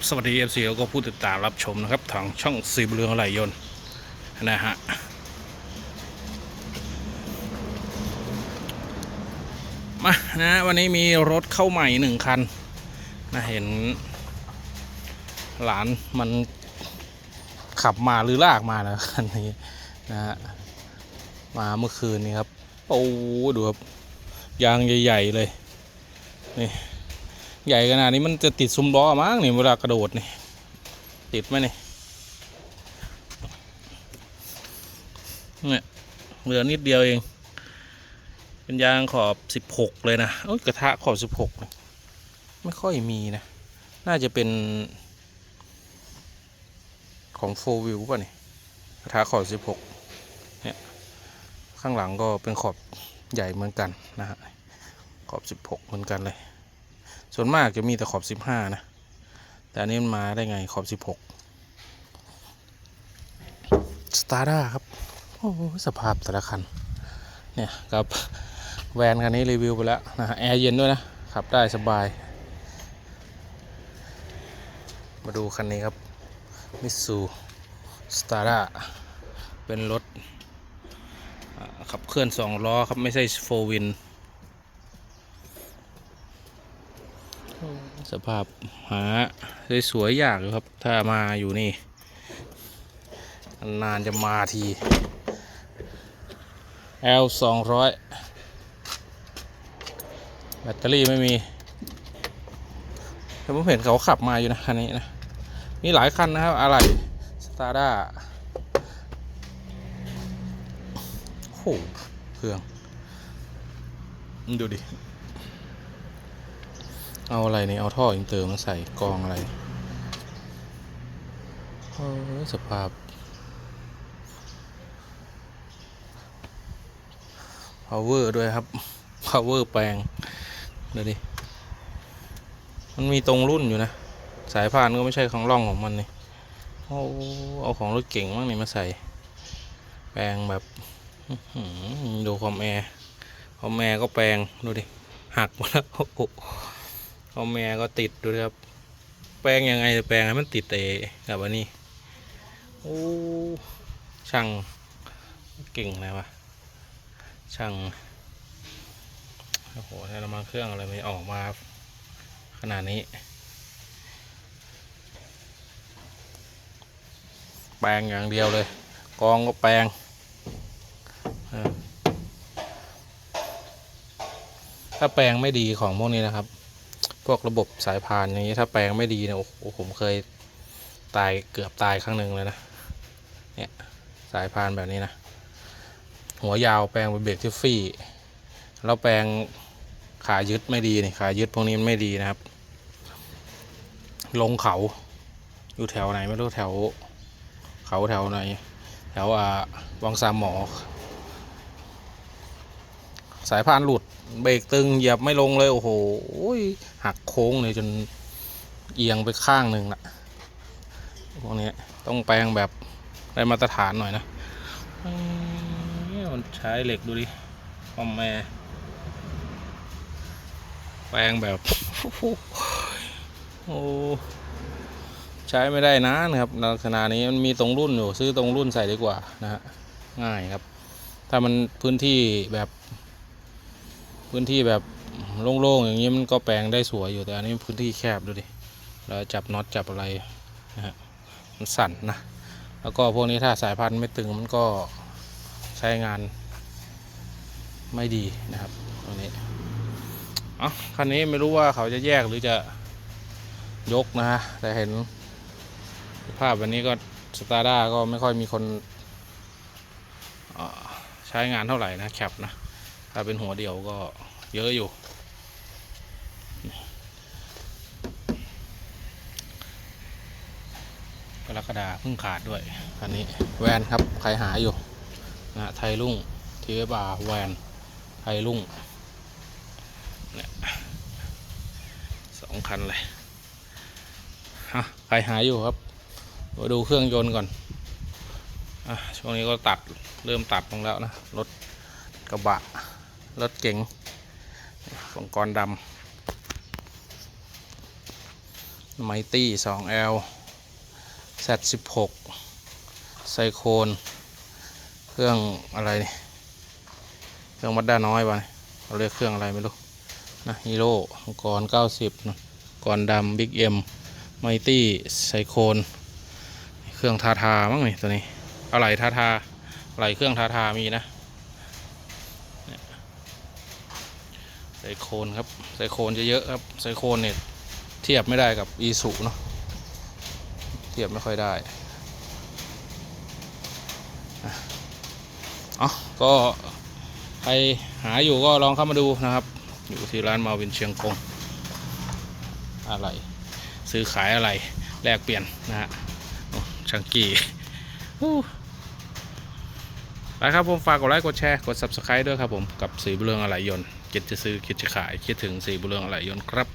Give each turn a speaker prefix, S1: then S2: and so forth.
S1: ครับสวัสดีเอฟซีแล้วก็ผู้ติดตามรับชมนะครับทางช่องสีบเรืองไหลยน์นะฮะมานะวันนี้มีรถเข้าใหม่หนึ่งคันนะเห็น หลานมันขับมาหรือลากมานะคันนี้นะฮะมาเมื่อคืนนี้ครับโอ้ดูครับยางใหญ่ ๆ เลยนี่ ใหญ่ขนาดนี้มันจะติดซุ้มล้อมั้งนี่เวลากระโดดนี่ติดไหมนี่เนี่ยเหลือนิดเดียวเอง เป็นยางขอบ16เลยนะโอ้ยกระทะขอบ16เนี่ยไม่ค่อยมีนะ น่าจะเป็น ของโฟวิวป่ะนี่กระทะขอบ16เนี่ยข้างหลังก็เป็นขอบใหญ่เหมือนกันนะฮะขอบ16เหมือนกันเลย ส่วนมากจะมีแต่ขอบ 15 นะ แต่อันนี้มันมาได้ไงขอบ 16สตาร์ด้าครับ โอ้โหสภาพแต่ละคัน เนี่ยกับแวนคันนี้รีวิวไปแล้วนะแอร์เย็นด้วยนะ ขับได้สบาย มาดูคันนี้ครับมิสูสตาร์ด้าเป็นรถขับเคลื่อน 2 ล้อครับ ไม่ใช่โฟวิน สภาพหาสวยๆยากอยู่ครับ ถ้ามาอยู่นี่ นานจะมาที L 2 0 0แบตเตอรี่ไม่มีแต่ผมเห็นเขาขับมาอยู่นะคันนี้นะ มีหลายคันนะครับ อะไรสตาร์ด้าโอ้โหเครื่อง ดูดิ เอาอะไรเนี่ยเอาท่ออินเตอร์มาใส่กองอะไรโอ้ยสภาพ power ด้วยครับ power แปลงเดี๋ยวดิมันมีตรงรุ่นอยู่นะ สายพานก็ไม่ใช่ของร่องของมันนี่โอ้เอาของรถเก่งมั้งนี่มาใส่ แปลงแบบดูคอมแอร์คอมแอร์ก็แปลงดูดิหักหมดแล้วโอ้ เอาแม่ก็ติดดูครับ แปลงยังไงจะแปลงให้มันติดเตะกับอันนี้โอ้ช่างเก่งนะวะช่างโอ้โหใช้น้ำมันเครื่องอะไรไมันออกมาขนาดนี้ แปลงอย่างเดียวเลย กองก็แปลงถ้าแปลงไม่ดีของพวกนี้นะครับ พวกระบบสายพานอย่างนี้ถ้าแปลงไม่ดีเนี่ยโอ้โหผมเคยตายเกือบตายครั้งหนึ่งเลยนะเนี่ยสายพานแบบนี้นะ หัวยาวแปลงเป็นเบรกทิฟฟี่แล้วแปลงขายึดไม่ดีนี่ขายึดพวกนี้มันไม่ดีนะครับ ลงเขาอยู่แถวไหนไม่รู้แถว เขาแถวไหนแถวอ่าวังสามหมอ สายพานหลุด เบรกตึงเหยียบไม่ลงเลย โอ้โหหักโค้งเลยจนเอียงไปข้างหนึ่งละพวกนี้ต้องแปลงแบบได้มาตรฐานหน่อยนะมันใช้เหล็กดูดิคอมแม่แปลงแบบ โอ้ใช้ไม่ได้นานครับในขณะนี้มันมีตรงรุ่นอยู่ ซื้อตรงรุ่นใส่ดีกว่านะฮะง่ายครับ ถ้ามันพื้นที่แบบ พื้นที่แบบโล่งๆอย่างนี้มันก็แปลงได้สวยอยู่แต่อันนี้พื้นที่แคบดูดิแล้วจับน็อตจับอะไรนะฮะมันสั่นนะแล้วก็พวกนี้ถ้าสายพันธุ์ไม่ตึงมันก็ใช้งานไม่ดีนะครับตัวนี้อ๋อคันนี้ไม่รู้ว่าเขาจะแยกหรือจะยกนะฮะแต่เห็นภาพวันนี้ก็สตาร์ด้าก็ไม่ค่อยมีคนใช้งานเท่าไหร่นะแคปนะถ้าเป็นหัวเดียวก็ เยอะอยู่ กรกฎาเพิ่งขาดด้วยคันนี้แวนครับ ใครหาอยู่นะไทยรุ่งทีเอบาแวนไทยรุ่งเนี่ยสองคันเลยฮะใครหาอยู่ครับมาดูเครื่องยนต์ก่อนอะช่วงนี้ก็ตัดเริ่มตัดลงแล้วนะ รถกระบะ รถเก๋ง ฟองกรดำไมตี้ 2L Z16 ไซโคนเครื่องอะไรนี่เครื่องมัดด้าน้อยป่ะเขาเรียกเครื่องอะไรไม่รู้นะฮีโร่มังกร 90นะกรดำบิ๊กเอ็มไมตี้ไซโคนเครื่องทาทามั้งนี่ตัวนี้อะไรทาทาอะไรเครื่องทาทามีนะเนี่ย ไซโคนครับไซโคนจะเยอะครับไซโคนเนี่ยเทียบไม่ได้กับอีสุเนาะเทียบไม่ค่อยได้เอ๋อก็ใครหาอยู่ก็ลองเข้ามาดูนะครับ อยู่ที่ร้านมาวินเชียงกงอะไร ซื้อขายอะไรแลกเปลี่ยนนะฮะชังกี้ไปครับผม ฝากกดไลค์ กดแชร์ กด subscribe ด้วยครับผม กับสีเรืองอะไรยนต์ คิดจะซื้อคิดจะขายคิดถึงสีบุเรืองอะไรยนต์ครับ